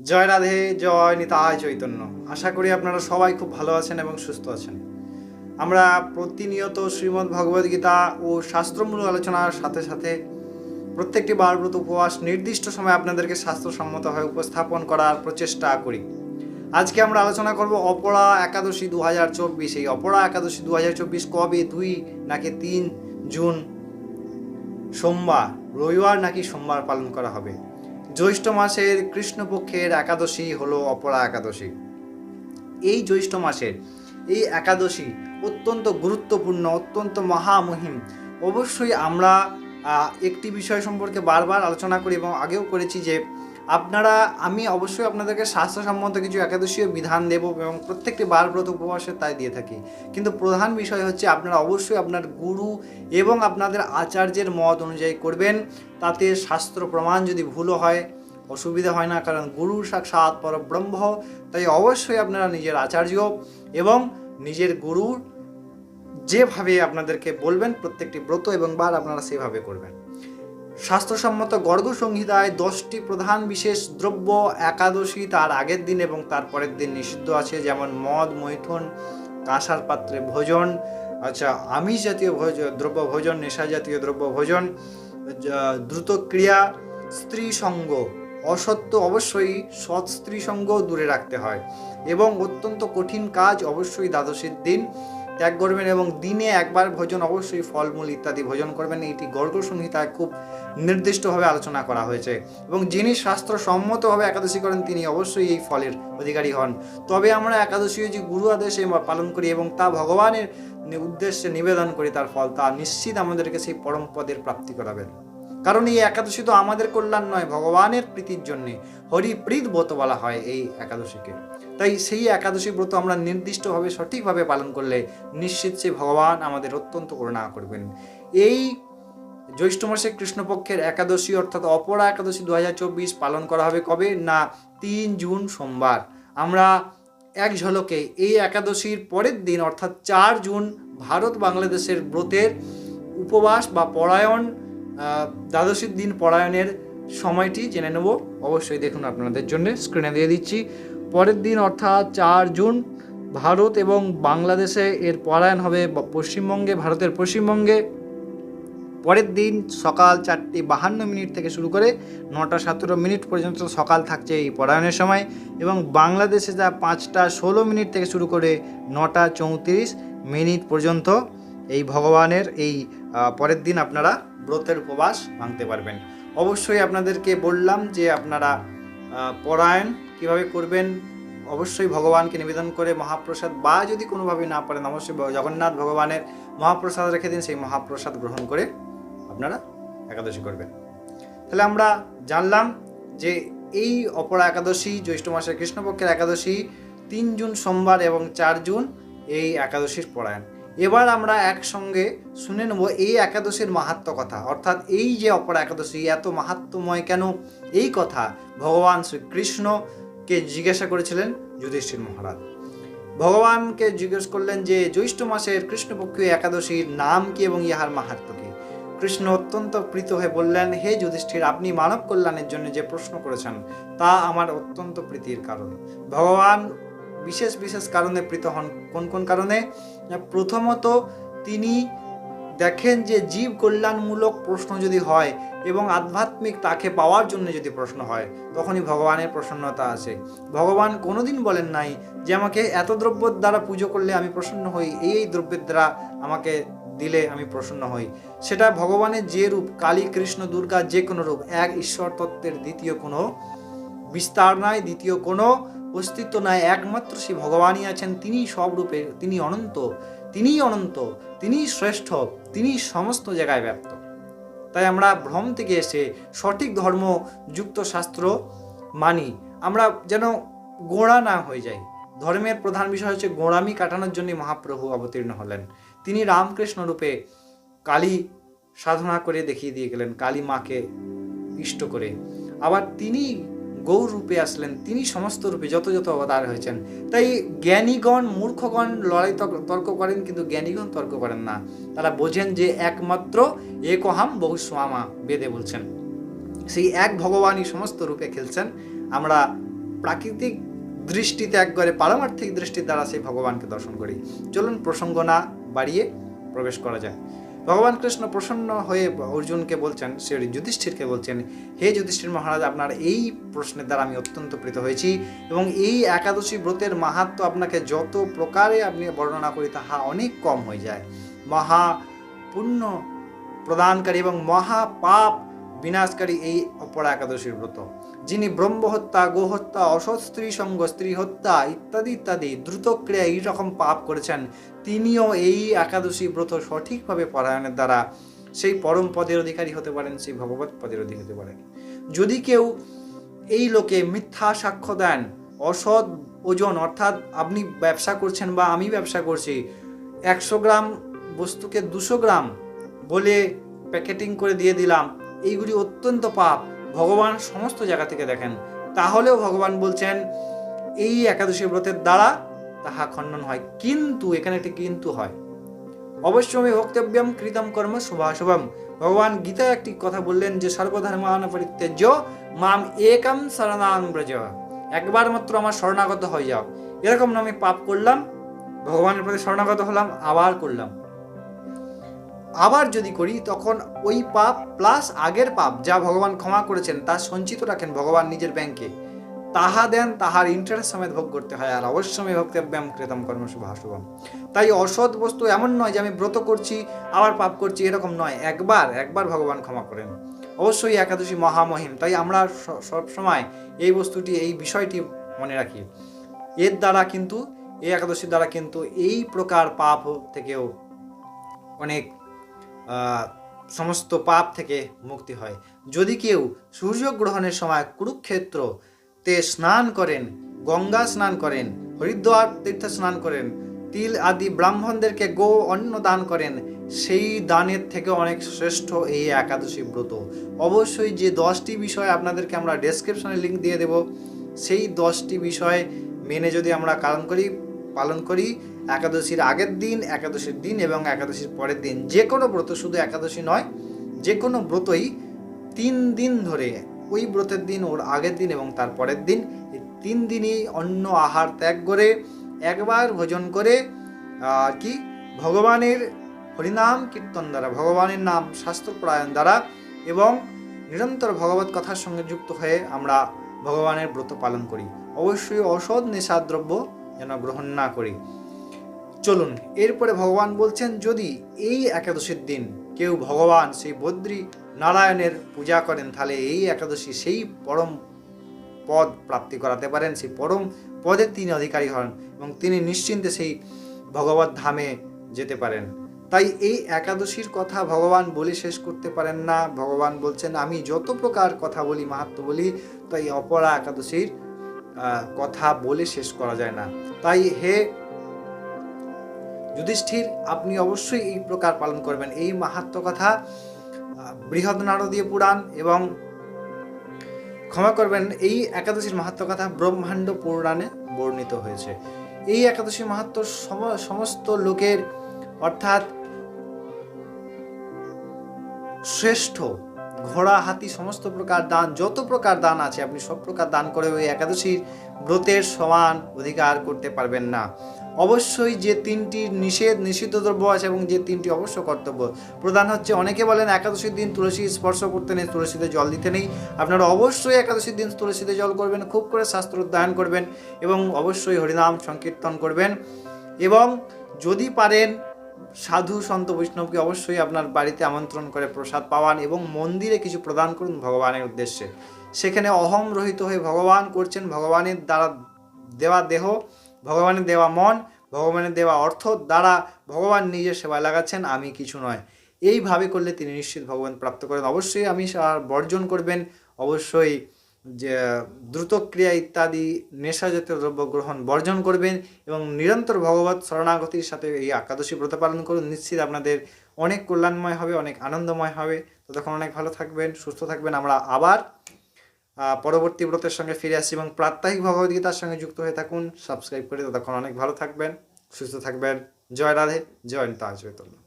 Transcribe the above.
জয় রাধে, জয় নিতায় চৈতন্য। আশা করি আপনারা সবাই খুব ভালো আছেন এবং সুস্থ আছেন। আমরা প্রতিনিয়ত শ্রীমদ্ ভগবদ গীতা ও শাস্ত্রমূলক আলোচনার সাথে সাথে প্রত্যেকটি বারব্রত উপবাস নির্দিষ্ট সময় আপনাদেরকে শাস্ত্রসম্মতভাবে উপস্থাপন করার প্রচেষ্টা করি। আজকে আমরা আলোচনা করব অপরা একাদশী দু হাজার চব্বিশ। এই অপরা একাদশী দু হাজার চব্বিশ কবে? দুই নাকি তিন জুন? সোমবার। রবিবার নাকি সোমবার পালন করা হবে? জ্যৈষ্ঠ মাসের কৃষ্ণপক্ষের একাদশী হলো অপরা একাদশী। এই জ্যৈষ্ঠ মাসের এই একাদশী অত্যন্ত গুরুত্বপূর্ণ, অত্যন্ত মহামহিম। অবশ্যই আমরা একটি বিষয় সম্পর্কে বারবার আলোচনা করি এবং আগেও করেছি যে আপনারা, আমি অবশ্যই আপনাদেরকে স্বাস্থ্যসম্মত কিছু একাদশীয় বিধান দেব এবং প্রত্যেকটি বারব্রত উপবাসে তাই দিয়ে থাকি। কিন্তু প্রধান বিষয় হচ্ছে আপনারা অবশ্যই আপনার গুরু এবং আপনাদের আচার্যের মত অনুযায়ী করবেন, তাতে শাস্ত্র প্রমাণ যদি ভুলও হয়, অসুবিধা হয় না, কারণ গুরু সাক্ষাৎ পরব্রহ্ম, তাই অবশ্যই আপনারা নিজের আচার্য এবং নিজের গুরুর যেভাবে আপনাদেরকে বলবেন, প্রত্যেকটি ব্রত এবং বার আপনারা সেভাবে করবেন। স্বাস্থ্যসম্মত গর্গ সংহিতায় দশটি প্রধান বিশেষ দ্রব্য একাদশী তার আগের দিন এবং তার পরের দিন নিষিদ্ধ আছে, যেমন মদ, মৈথুন, কাঁসার পাত্রে ভোজন আচ্ছা আমিষ জাতীয় ভোজ, দ্রব্য ভোজন, নেশা জাতীয় দ্রব্য ভোজন দ্রুত ক্রিয়া স্ত্রী সঙ্গ অসত্য অবশ্যই সৎ স্ত্রী সঙ্গও দূরে রাখতে হয় এবং অত্যন্ত কঠিন কাজ অবশ্যই দ্বাদশীর দিন। ত্যাগ করবেন এবং দিনে একবার ভোজন অবশ্যই ফলমূল ইত্যাদি ভোজন করবেন। এটি গর্গ সংহিতায় খুব নির্দিষ্টভাবে আলোচনা করা হয়েছে এবং যিনি শাস্ত্র সম্মতভাবে একাদশী করেন, তিনি অবশ্যই এই ফলের অধিকারী হন। তবে আমরা একাদশী যে গুরু আদেশে পালন করি এবং তা ভগবানের উদ্দেশ্যে নিবেদন করি, তার ফল তা নিশ্চিত আমাদেরকে সেই পরম পদের প্রাপ্তি করাবেন কারণ এই একাদশী তো আমাদের কল্যাণ নয়, ভগবানের প্রীতির জন্যে। হরিপ্রীত ব্রত বলা হয় এই একাদশীকে। তাই সেই একাদশী ব্রত আমরা নির্দিষ্টভাবে সঠিকভাবে পালন করলে নিশ্চিত সে ভগবান আমাদের অত্যন্ত করুণা করবেন। এই জ্যৈষ্ঠ মাসে কৃষ্ণপক্ষের একাদশী অর্থাৎ অপরা একাদশী দু হাজার চব্বিশ পালন করা হবে কবে? না, তিন জুন সোমবার। আমরা এক ঝলকে এই একাদশীর পরের দিন, অর্থাৎ চার জুন ভারত বাংলাদেশের ব্রতের উপবাস বা পরায়ণ দ্বাদশীর দিন পরায়ণের সময়টি জেনে নেব। অবশ্যই দেখুন আপনাদের জন্য স্ক্রিনে দিয়ে দিচ্ছি। পরের দিন অর্থাৎ চার জুন ভারত এবং বাংলাদেশে এর পরায়ণ হবে পশ্চিমবঙ্গে, ভারতের পশ্চিমবঙ্গে। পরের দিন সকাল চারটি বাহান্ন মিনিট থেকে শুরু করে নটা সতেরো মিনিট পর্যন্ত সকাল থাকছে এই পরায়ণের সময় এবং বাংলাদেশে যা পাঁচটা ষোলো মিনিট থেকে শুরু করে নটা চৌত্রিশ মিনিট পর্যন্ত এই ভগবানের এই পরের দিন আপনারা ব্রতের উপবাস ভাঙতে পারবেন। অবশ্যই আপনাদেরকে বললাম যে আপনারা পরায়ণ কীভাবে করবেন, অবশ্যই ভগবানকে নিবেদন করে মহাপ্রসাদ বা যদি কোনোভাবে না পারেন, অবশ্যই জগন্নাথ ভগবানের মহাপ্রসাদ রেখে দিন, সেই মহাপ্রসাদ গ্রহণ করে আপনারা একাদশী করবেন। তাহলে আমরা জানলাম যে এই অপরা একাদশী, জ্যৈষ্ঠ মাসের কৃষ্ণপক্ষের একাদশী তিন জুন সোমবার এবং চার জুন এই একাদশীর পরায়ণ। এবার আমরা একসঙ্গে শুনে নেব এই একাদশীর মাহাত্ম কথা। অর্থাৎ এই যে অপরা একাদশী, এত মাহাত্মময় কেন? এই কথা ভগবান শ্রীকৃষ্ণকে জিজ্ঞাসা করেছিলেন যুধিষ্ঠির মহারাজ। ভগবানকে জিজ্ঞেস করলেন যে, জ্যৈষ্ঠ মাসের কৃষ্ণপক্ষীয় একাদশীর নাম কি এবং ইহার মাহাত্ম কি? কৃষ্ণ অত্যন্ত প্রীত হয়ে বললেন, হে যুধিষ্ঠির, আপনি মানব কল্যাণের জন্য যে প্রশ্ন করেছেন, তা আমার অত্যন্ত প্রীতির কারণ। ভগবান বিশেষ বিশেষ কারণে প্রীত হন। কোন কোন কারণে? প্রথমত তিনি দেখেন যে জীব কল্যাণমূলক প্রশ্ন যদি হয় এবং আধ্যাত্মিক তাকে পাওয়ার জন্য যদি প্রশ্ন হয়, তখনই ভগবানের প্রসন্নতা আছে ভগবান কোনোদিন বলেন নাই যে আমাকে এত দ্রব্যের দ্বারা পুজো করলে আমি প্রসন্ন হই, এই এই দ্রব্যের দ্বারা আমাকে দিলে আমি প্রসন্ন হই। সেটা ভগবানের যে রূপ, কালী, কৃষ্ণ, দুর্গা যে কোনো রূপ, এক ঈশ্বর তত্ত্বের দ্বিতীয় কোনো বিস্তার নাই, দ্বিতীয় কোনো অস্তিত্ব নাই, একমাত্র সে ভগবানই আছেন তিনি সব রূপে তিনি অনন্ত, তিনিই অনন্ত, তিনিই শ্রেষ্ঠ তিনি সমস্ত জায়গায় ব্যপ্ত। তাই আমরা ভ্রম থেকে এসে সঠিক ধর্ম যুক্ত শাস্ত্র মানি। আমরা যেন গোড়া না হয়ে যাই। ধর্মের প্রধান বিষয় হচ্ছে গোড়ামি কাটানোর জন্য মহাপ্রভু অবতীর্ণ হলেন। তিনি রামকৃষ্ণ রূপে কালী সাধনা করে দেখিয়ে দিয়ে গেলেন, কালী মাকে ইষ্ট করে। আবার তিনি গৌর রূপে আসলেন। তিনি সমস্ত রূপে যত যত অবতার হয়েছেন। তাই জ্ঞানীগণ, মূর্খগণ লড়াই তর্ক- করেন, কিন্তু জ্ঞানীগণ তর্ক করেন না। তারা বোঝেন যে একমাত্র একহাম বহু বহুস্বামা বেদে বলছেন। সেই এক ভগবানই সমস্ত রূপে খেলছেন। আমরা প্রাকৃতিক দৃষ্টি ত্যাগ করে পারমার্থিক দৃষ্টির দ্বারা সেই ভগবানকে দর্শন করি। চলুন প্রসঙ্গ না বাড়িয়ে প্রবেশ করা যায় ভগবান কৃষ্ণ প্রসন্ন হয়ে অর্জুনকে বলছেন, সে যুধিষ্ঠিরকে বলছেন, হে যুধিষ্ঠির মহারাজ, আপনার এই প্রশ্নের দ্বারা আমি অত্যন্ত প্রীত হয়েছি এবং এই একাদশী ব্রতের মাহাত্ম আপনাকে যত প্রকারে আপনি বর্ণনা করি তাহা অনেক কম হয়ে যায়। মহা পুণ্য প্রদানকারী এবং মহা পাপ বিনাশকারী এই অপরা একাদশীর ব্রত। যিনি ব্রহ্মহত্যা, গোহত্যা, অসৎ স্ত্রী সঙ্গ, স্ত্রী হত্যা ইত্যাদি ইত্যাদি দ্রুত ক্রিয়া এই রকম পাপ করেছেন, তিনিও এই একাদশী ব্রত সঠিকভাবে পরায়ণের দ্বারা সেই পরম পদের অধিকারী হতে পারেন, সেই ভগবত পদের অধিকারী হতে পারেন। যদি কেউ এই লোকে মিথ্যা সাক্ষ্য দেন, অসৎ ওজন, অর্থাৎ আপনি ব্যবসা করছেন বা আমি ব্যবসা করছি, একশো গ্রাম বস্তুকে দুশো গ্রাম বলে প্যাকেটিং করে দিয়ে দিলাম, এইগুলি অত্যন্ত পাপ। ভগবান সমস্ত জায়গা থেকে দেখেন, তাহলেও ভগবান বলছেন, এই একাদশী ব্রতের দ্বারা তাহা খণ্ডন হয়। কিন্তু এখানে একটি কিন্তু হয়। অবশ্যই ভক্তব্যম কৃতম কর্ম শুভাশুভম। ভগবান গীতায় একটি কথা বললেন যে সর্বধর্মান পরিত্যাজ্য মাম একম শরণাং ব্রজ। একবার মাত্র আমার শরণাগত হয়ে যাও। এরকম না আমি পাপ করলাম, ভগবানের প্রতি শরণাগত হলাম, আবার করলাম। আবার যদি করি, তখন ওই পাপ প্লাস আগের পাপ যা ভগবান ক্ষমা করেছেন, তা সঞ্চিত রাখেন ভগবান নিজের ব্যাংকে তাহা দেন, তাহার ইন্টারেস্ট সমেত ভোগ করতে হয়, আর অবশ্যই ভক্তব্যাম কৃতম কর্ম শুভাশুভম তাই অসৎ বস্তু এমন নয় যে আমি ব্রত করছি, আবার পাপ করছি, এরকম নয়। একবার একবার ভগবান ক্ষমা করেন। অবশ্যই একাদশী মহামহিম। তাই আমরা স- সব সময় এই বস্তুটি, এই বিষয়টি মনে রাখি। এর দ্বারা কিন্তু, এই একাদশীর দ্বারা কিন্তু এই প্রকার পাপ থেকেও অনেক সমস্ত পাপ থেকে মুক্তি হয়। যদি কেউ সূর্যগ্রহণের সময় কুরুক্ষেত্র তে স্নান করেন, গঙ্গা স্নান করেন, হরিদ্বার তীর্থ স্নান করেন, তিল আদি ব্রাহ্মণদেরকে গো অন্ন দান করেন, সেই দানের থেকে অনেক শ্রেষ্ঠ এই একাদশী ব্রত। অবশ্যই যে দশটি বিষয় আপনাদেরকে আমরা ডেসক্রিপশনে লিঙ্ক দিয়ে দেব, সেই দশটি বিষয় মেনে যদি আমরা কারণ করি, পালন করি একাদশীর আগের দিন, একাদশীর দিন এবং একাদশীর পরের দিন। যে কোনো ব্রত শুধু একাদশী নয়, যে কোনো ব্রতই তিন দিন ধরে ওই ব্রতের দিন, ওর আগের দিন এবং তার পরের দিন এই তিন দিনই অন্য আহার ত্যাগ করে একবার ভোজন করে কি, ভগবানের হরিনাম কীর্তন দ্বারা, ভগবানের নাম শাস্ত্রপ্রায়ণ দ্বারা এবং নিরন্তর ভগবত কথার সঙ্গে যুক্ত হয়ে আমরা ভগবানের ব্রত পালন করি। অবশ্যই অসৎ নেশাদ্রব্য যেন গ্রহণ না করি। চলুন, এরপরে ভগবান বলছেন, যদি এই একাদশীর দিন কেউ ভগবান সেই বদ্রী নারায়ণের পূজা করেন, তাহলে এই একাদশী সেই পরম পদ প্রাপ্তি করাতে পারেন, সেই পরম পদের তিনি অধিকারী হন এবং তিনি নিশ্চিন্তে সেই ভগবত ধামে যেতে পারেন। তাই এই একাদশীর কথা ভগবান বলে শেষ করতে পারেন না। ভগবান বলছেন, আমি যত প্রকার কথা বলি মাহাত্ম বলি, তাই অপরা একাদশীর কথা বলে শেষ করা যায় না। তাই হে যুধিষ্ঠির, আপনি অবশ্যই এই প্রকার পালন করবেন। এই মাহাত্ম কথা বৃহৎ নারদীয় পুরাণ এবং ক্ষমা করবেন, এই একাদশীর মাহাত্ম কথা ব্রহ্মাণ্ড পুরাণে বর্ণিত হয়েছে। এই একাদশী মাহাত্ম সম- সমস্ত লোকের অর্থাৎ শ্রেষ্ঠ ঘোড়া, হাতি, সমস্ত প্রকার দান, যত প্রকার দান আছে, আপনি সব প্রকার দান করে ওই একাদশীর ব্রতের সমান অধিকার করতে পারবেন না। অবশ্যই যে তিনটি নিষেধ, নিষিদ্ধ দ্রব্য আছে এবং যে তিনটি অবশ্য কর্তব্য, প্রধান হচ্ছে অনেকে বলেন একাদশীর দিন তুলসী স্পর্শ করতে নেই, তুলসীতে জল দিতে নেই। আপনারা অবশ্যই একাদশীর দিন তুলসীতে জল করবেন, খুব করে শাস্ত্র অধ্যয়ন করবেন এবং অবশ্যই হরিনাম সংকীর্তন করবেন এবং যদি পারেন সাধু সন্ত বৈষ্ণবকে অবশ্যই আপনার বাড়িতে আমন্ত্রণ করে প্রসাদ পাওয়ান এবং মন্দিরে কিছু প্রদান করুন ভগবানের উদ্দেশ্যে। সেখানে অহম রহিত হয়ে ভগবান করছেন, ভগবানের দ্বারা দেওয়া দেহ, ভগবানের দেওয়া মন, ভগবানের দেওয়া অর্থ দ্বারা ভগবান নিজের সেবা লাগাচ্ছেন, আমি কিছু নয়। এইভাবে করলে তিনি নিশ্চিত ভগবান প্রাপ্ত করেন। অবশ্যই আমি বর্জন করবেন, অবশ্যই যে দ্রুত ক্রিয়া ইত্যাদি নেশা জাতীয় দ্রব্য গ্রহণ বর্জন করবেন এবং নিরন্তর ভগবত শরণাগতির সাথে এই একাদশী ব্রত পালন করুন। নিশ্চিত আপনাদের অনেক কল্যাণময় হবে, অনেক আনন্দময় হবে। ততক্ষণ অনেক ভালো থাকবেন, সুস্থ থাকবেন। আমরা আবার পরবর্তী ব্রতের সঙ্গে ফিরে আসি এবং প্রাত্যহিক ভগবদ্গীতার সঙ্গে যুক্ত হয়ে থাকুন। সাবস্ক্রাইব করে ততক্ষণ অনেক ভালো থাকবেন, সুস্থ থাকবেন। জয় রাধে, জয় চৈতন্য